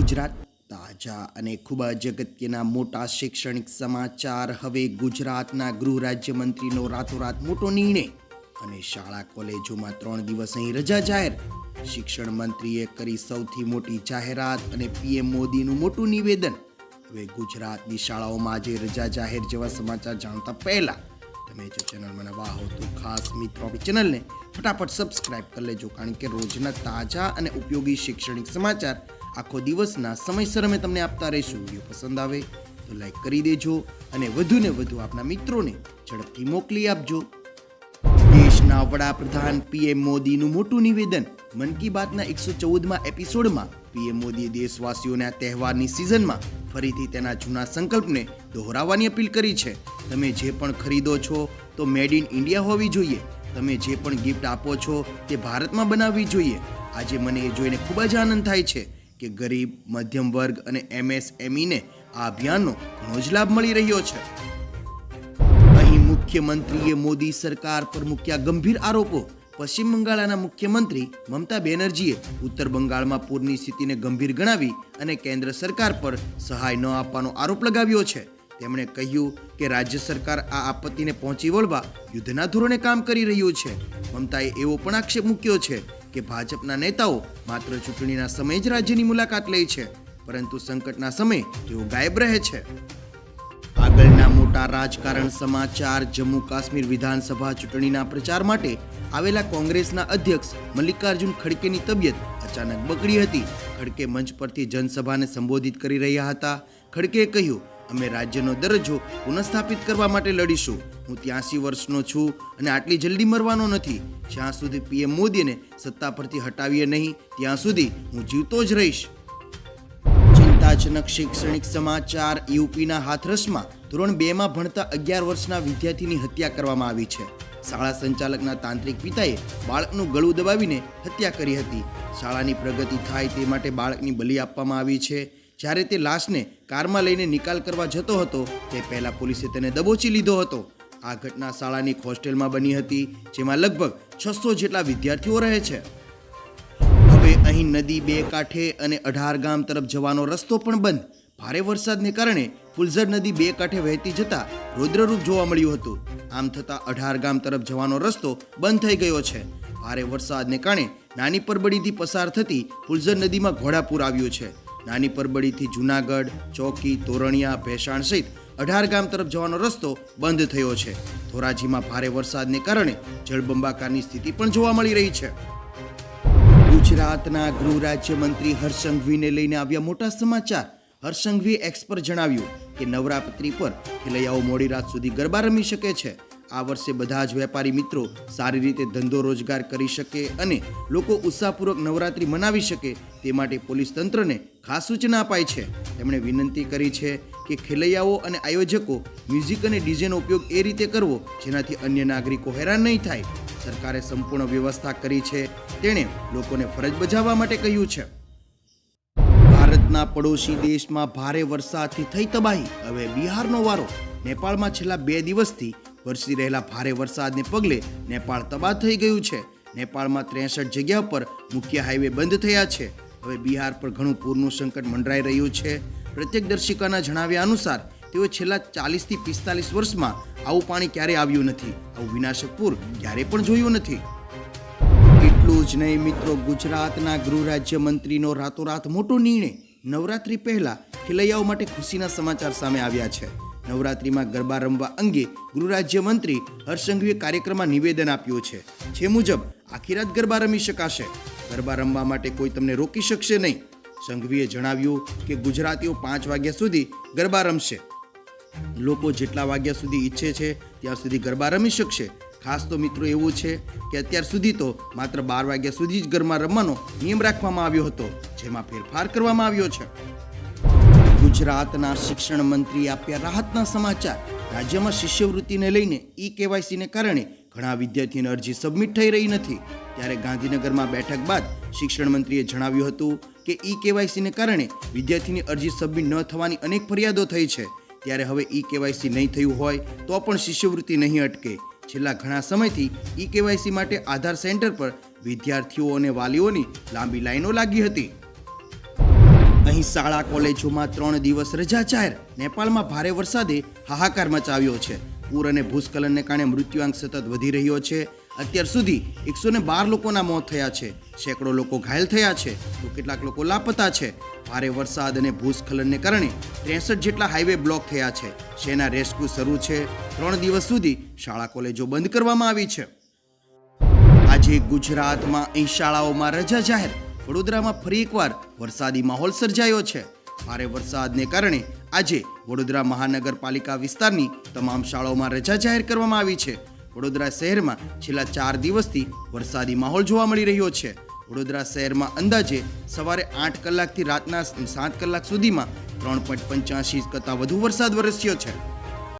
ગુજરાત તાજા અને ખૂબ જ અગત્યના મોટા શૈક્ષણિક સમાચાર. હવે ગુજરાતના ગૃહ રાજ્યમંત્રીનો રાતોરાત મોટો નિર્ણય અને શાળા કોલેજોમાં ત્રણ દિવસ અહીં રજા જાહેર. શિક્ષણ મંત્રીએ કરી સૌથી મોટી જાહેરાત અને પીએમ મોદીનું મોટું નિવેદન. હવે ગુજરાતની શાળાઓમાં આજે રજા જાહેર જેવા સમાચાર જાણતા પહેલા તમે જો ચેનલમાં નવા હો તો ખાસ મિત્રો ચેનલને ફટાફટ સબસ્ક્રાઇબ કરી લેજો, કારણ કે રોજના તાજા અને ઉપયોગી શૈક્ષણિક સમાચાર આખો દિવસના સમયસર અમે તમને આપતા રહીશું. વીડિયો પસંદ આવે તો લાઈક કરી દેજો અને વધુને વધુ આપના મિત્રોને ઝડપથી મોકલી આપજો. દેશના વડાપ્રધાન પીએમ મોદીનું મોટું નિવેદન, મન કી બાતના એકસો ચૌદમાં એપિસોડમાં પીએમ મોદીએ દેશવાસીઓને આ તહેવારની સિઝનમાં ફરીથી તેના જૂના સંકલ્પને દોહરાવવાની અપીલ કરી છે. તમે જે પણ ખરીદો છો તો મેડ ઇન ઇન્ડિયા હોવી જોઈએ. તમે જે પણ ગિફ્ટ આપો છો તે ભારતમાં બનાવવી જોઈએ. આજે મને એ જોઈને ખૂબ જ આનંદ થાય છે. કે ગરીબ, મધ્યમ વર્ગ અને એમએસએમઈને આ અભિયાનનો ઘણો જ લાભ મળી રહ્યો છે. અહીં મુખ્યમંત્રીએ મોદી સરકાર પર મૂક્યા ગંભીર આરોપો. પશ્ચિમ બંગાળના મુખ્યમંત્રી મમતા બેનર્જીએ ઉત્તર બંગાળમાં પૂરની સ્થિતિને ગંભીર ગણાવી અને કેન્દ્ર સરકાર પર સહાય ન આપવાનો આરોપ લગાવ્યો છે. તેમણે કહ્યું કે રાજ્ય સરકાર આ આપત્તિને પહોંચી વળવા યુદ્ધના ધોરણે કામ કરી રહ્યું છે. મમતાએ એવો પણ આક્ષેપ મૂક્યો છે કે ભાજપના નેતાઓ માત્ર ચૂંટણીના સમયે જ રાજ્યની મુલાકાત લે છે, પરંતુ સંકટના સમયે તેઓ ગાયબ રહે છે. આગળના મોટા રાજકારણ, સમાચાર જમ્મુ કાશ્મીર વિધાનસભા ચૂંટણીના પ્રચાર માટે આવેલા કોંગ્રેસના અધ્યક્ષ મલ્લિકાર્જુન ખડકેની તબિયત અચાનક બગડી હતી. ખડકે મંચ પરથી જનસભાને સંબોધિત કરી રહ્યા હતા. ખડકે કહ્યું અમે રાજ્યનો દરજ્જો પુનઃસ્થાપિત કરવા માટે લડીશું. હું ત્યાંસી વર્ષનો છું અને આટલી જલ્દી મરવાનો નથી. જ્યાં સુધી પીએમ મોદીને સત્તા પરથી હટાવીએ નહીં, ત્યાં સુધી હું જીવતો જ રહીશ. ચિંતાજનક શૈક્ષણિક સમાચાર યુપીના હાથરસમાં ધોરણ બેમાં ભણતા અગિયાર વર્ષના વિદ્યાર્થીની હત્યા કરવામાં આવી છે. શાળા સંચાલકના તાંત્રિક પિતાએ બાળકનું ગળું દબાવીને હત્યા કરી હતી. શાળાની પ્રગતિ થાય તે માટે બાળકની બલિ આપવામાં આવી છે. જ્યારે તે લાશને કારમાં લઈને નિકાલ કરવા જતો હતો, તે પહેલાં પોલીસે તેને દબોચી લીધો હતો. આ ઘટના શાળાની હોસ્ટેલમાં બની હતી, જેમાં લગભગ છસો જેટલા વિદ્યાર્થીઓ રહે છે. હવે અહીં નદી બે કાંઠે અને અઢાર ગામ તરફ જવાનો રસ્તો પણ બંધ. ભારે વરસાદને કારણે ફુલઝર નદી બે કાંઠે વહેતી જતા રૌદ્રરૂપ જોવા મળ્યું હતું. આમ થતાં અઢાર ગામ તરફ જવાનો રસ્તો બંધ થઈ ગયો છે. ભારે વરસાદને કારણે નાની પરબડીથી પસાર થતી ફુલઝર નદીમાં ઘોડાપૂર આવ્યું છે. નાની પરબડીથી જુનાગઢ, ચોકી, તોરણિયા, ભેસાણ સહિત અઢાર ગામ તરફ જવાનો રસ્તો બંધ થયો છે. ધોરાજીમાં ભારે વરસાદને કારણે જળબંબાકારની સ્થિતિ પણ જોવા મળી રહી છે. ગુજરાતના ગૃહ રાજ્યમંત્રી હર્ષંઘવીને લઈને આવ્યા મોટા સમાચાર. હર્ષંઘવી એક્સ જણાવ્યું કે નવરાત્રી પર ખેલૈયાઓ મોડી રાત સુધી ગરબા રમી શકે છે. આ વર્ષે બધા જ વેપારી મિત્રો સારી રીતે ધંધો રોજગાર કરી શકે અને લોકો ઉત્સાહપૂર્વક નવરાત્રિ મનાવી શકે તે માટે પોલીસ તંત્રને ખાસ સૂચના અપાઈ છે. તેમણે વિનંતી કરી છે કે ખેલૈયાઓ અને આયોજકો મ્યુઝિક અને ડીજેનો ઉપયોગ એ રીતે કરવો જેનાથી અન્ય નાગરિકો હેરાન નહીં થાય. સરકારે સંપૂર્ણ વ્યવસ્થા કરી છે. તેણે લોકોને ફરજ બજાવવા માટે કહ્યું છે. ભારતના પડોશી દેશમાં ભારે વરસાદથી થઈ તબાહી. હવે બિહારનો વારો. નેપાળમાં છેલ્લા બે દિવસથી વરસી રહેલા ભારે વરસાદને પગલે નેપાળ તબાહ થઈ ગયું છે. નેપાળમાં ત્રેસઠ જગ્યા પર મુખ્ય હાઈવે બંધ થયા છે. હવે બિહાર પર ઘણું પૂરનું સંકટ મંડરાઈ રહ્યું છે. પ્રત્યક્ષદર્શિકાના જણાવ્યા અનુસાર, તેઓ છેલ્લા ચાલીસથી પિસ્તાલીસ વર્ષમાં આવું પાણી ક્યારે આવ્યું નથી? આવું વિનાશક પૂર ક્યારે પણ જોયું નથી. એટલું જ નહીં મિત્રો, ગુજરાતના ગૃહ રાજ્યમંત્રીનો રાતોરાત મોટો નિર્ણય નવરાત્રી પહેલા ખેલૈયાઓ માટે ખુશીના સમાચાર સામે આવ્યા છે. નવરાત્રીમાં ગરબા રમવા અંગે ગૃહ રાજ્યમંત્રી હર્ષંઘવીએ કાર્યક્રમમાં નિવેદન આપ્યું છે. જે મુજબ, આખી રાત ગરબા રમી શકાશે. ગરબા રમવા માટે કોઈ તમને રોકી શકશે નહીં. સંઘવીએ જણાવ્યું કે ગુજરાતીઓ પાંચ વાગ્યા સુધી ગરબા રમશે. લોકો જેટલા વાગ્યા સુધી ઈચ્છે છે, ત્યાં સુધી ગરબા રમી શકશે. ખાસ તો મિત્રો એવું છે કે અત્યાર સુધી તો માત્ર બાર વાગ્યા સુધી જ ગરબા રમવાનો નિયમ રાખવામાં આવ્યો હતો, જેમાં ફેરફાર કરવામાં આવ્યો છે. ગુજરાતના શિક્ષણ મંત્રી આપ્યા રાહતના સમાચાર. રાજ્યમાં શિષ્યવૃત્તિને લઈને ઈ કેવાયસીને કારણે ઘણા વિદ્યાર્થીઓની અરજી સબમિટ થઈ રહી નથી. ત્યારે ગાંધીનગરમાં બેઠક બાદ શિક્ષણ મંત્રીએ જણાવ્યું હતું કે ઈ કેવાયસીને કારણે વિદ્યાર્થીની અરજી સબમિટ ન થવાની અનેક ફરિયાદો થઈ છે. ત્યારે હવે ઈ કેવાયસી નહીં થયું હોય તો પણ શિષ્યવૃત્તિ નહીં અટકે. છેલ્લા ઘણા સમયથી ઈ કેવાયસી માટે આધાર સેન્ટર પર વિદ્યાર્થીઓ અને વાલીઓની લાંબી લાઈનો લાગી હતી. અહીં શાળા, કોલેજોમાં ત્રણ દિવસ રજા જાહેર. નેપાળમાં ભારે વરસાદે હાહાકાર મચાવ્યો છે. પૂર અને ભૂસ્ખલનને કારણે મૃત્યુઆંક સતત વધી રહ્યો છે. અત્યાર સુધી એકસો ને બાર લોકોના મોત થયા છે. સેંકડો લોકો ઘાયલ થયા છે. તો કેટલાક લોકો લાપતા છે. ભારે વરસાદ અને ભૂસ્ખલનને કારણે ત્રેસઠ જેટલા હાઈવે બ્લોક થયા છે. સેના રેસ્ક્યુ શરૂ છે? ત્રણ દિવસ સુધી શાળા, કોલેજો બંધ કરવામાં આવી છે. આજે ગુજરાતમાં અહીં શાળાઓમાં રજા જાહેર. વડોદરામાં ફરી એકવાર વરસાદી માહોલ સર્જાયો છે. ભારે વરસાદને કારણે આજે વડોદરા મહાનગરપાલિકા વિસ્તારની તમામ શાળાઓમાં રજા જાહેર કરવામાં આવી છે. વડોદરા શહેરમાં છેલ્લા ચાર દિવસથી વરસાદી માહોલ જોવા મળી રહ્યો છે. વડોદરા શહેરમાં અંદાજે સવારે આઠ કલાકથી રાતના સાત કલાક સુધીમાં ત્રણ પોઈન્ટ પંચ્યાસી કરતાં વધુ વરસાદ વરસ્યો છે.